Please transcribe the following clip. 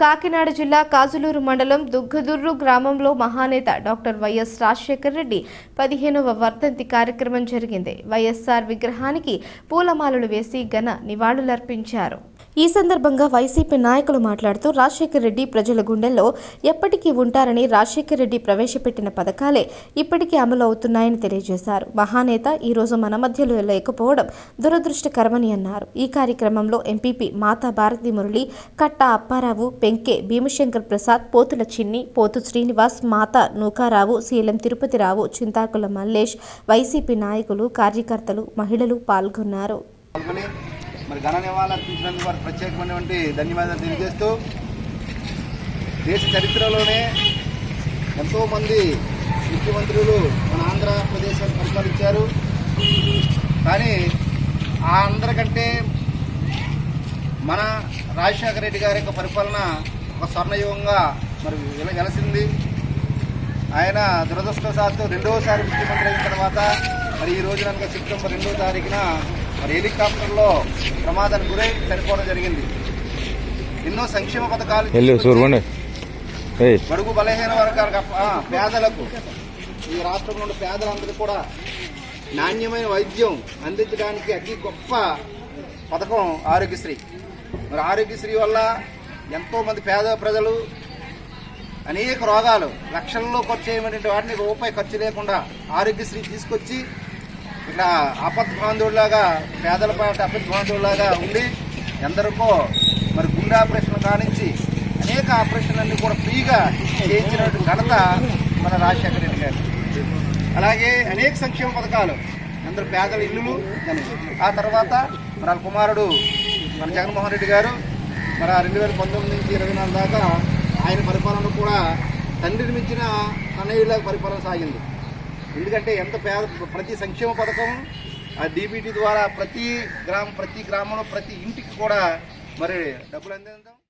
కాకినాడ జిల్లా కాజులూరు మండలం దుగ్గదుర్రు గ్రామంలో మహానేత డాక్టర్ వైఎస్ రాజశేఖర్ రెడ్డి పదిహేనవ వర్ధంతి కార్యక్రమం జరిగింది. వైఎస్ఆర్ విగ్రహానికి పూలమాలలు వేసి ఘన నివాళులర్పించారు. ఈ సందర్భంగా వైసీపీ నాయకులు మాట్లాడుతూ రాజశేఖర రెడ్డి ప్రజల గుండెల్లో ఎప్పటికీ ఉంటారని రాజశేఖర రెడ్డి ప్రవేశపెట్టిన పథకాలే ఇప్పటికీ అమలు అవుతున్నాయని తెలియజేశారు. మహానేత ఈరోజు మన మధ్యలో లేకపోవడం దురదృష్టకరమని అన్నారు. ఈ కార్యక్రమంలో ఎంపీపీ మాతా భారతి మురళి కట్ట అప్పారావు పెంకే భీమశంకర్ ప్రసాద్ పోతుల చిన్ని పోతు శ్రీనివాస్ మాత నూకారావు సీఎం తిరుపతిరావు చింతాకుల మల్లేష్ వైసీపీ నాయకులు కార్యకర్తలు మహిళలు పాల్గొన్నారు. మరి ఘన నివాళులు అర్పించినందుకు వారికి ప్రత్యేకమైనటువంటి ధన్యవాదాలు తెలియజేస్తూ దేశ చరిత్రలోనే ఎంతోమంది ముఖ్యమంత్రులు మన ఆంధ్రప్రదేశ్ పరిపాలించారు. కానీ ఆ అందరికంటే మన రాజశేఖర రెడ్డి గారి యొక్క పరిపాలన ఒక స్వర్ణయుగంగా మరి వెల వెలసింది. ఆయన దురదృష్టవశాత్తు రెండవసారి ముఖ్యమంత్రి అయిన తర్వాత మరి ఈ రోజున కనుక సెప్టెంబర్ రెండవ తారీఖున మరి హెలికాప్టర్లో ప్రమాదానికి గురై చనిపోవడం జరిగింది. ఎన్నో సంక్షేమ పథకాలు బడుగు బలహీన వర్గాలకు పేదలకు ఈ రాష్ట్రంలో ఉన్న పేదలందరూ కూడా నాణ్యమైన వైద్యం అందించడానికి అతి గొప్ప పథకం ఆరోగ్యశ్రీ. మరి ఆరోగ్యశ్రీ వల్ల ఎంతో మంది పేద ప్రజలు అనేక రోగాలు లక్షల్లో ఖర్చు చేయమనే వాటిని రూపాయి ఖర్చు లేకుండా ఆరోగ్యశ్రీ తీసుకొచ్చి ఇట్లా ఆపత్ బాంధువులాగా పేదల పాట ఆపత్ బాంధువులాగా ఉండి ఎందరికో మరి గుండె ఆపరేషన్ కానించి అనేక ఆపరేషన్లన్నీ కూడా ఫ్రీగా చేయించినటువంటి ఘనత మన రాజశేఖర రెడ్డి గారు. అలాగే అనేక సంక్షేమ పథకాలు. అందరు పేదల ఇల్లులు ఆ తర్వాత మన కుమారుడు మన జగన్మోహన్ రెడ్డి గారు మరి రెండు వేల పంతొమ్మిది నుంచి ఇరవై నాలుగు దాకా ఆయన పరిపాలన కూడా తండ్రిని మించిన అన్నయ్యలాగా పరిపాలన సాగింది. ఎందుకంటే ఎంత పేద ప్రతి సంక్షేమ పథకం ఆ డీబీటీ ద్వారా ప్రతి గ్రామం ప్రతి గ్రామంలో ప్రతి ఇంటికి కూడా మరి డబ్బులు అందిందాం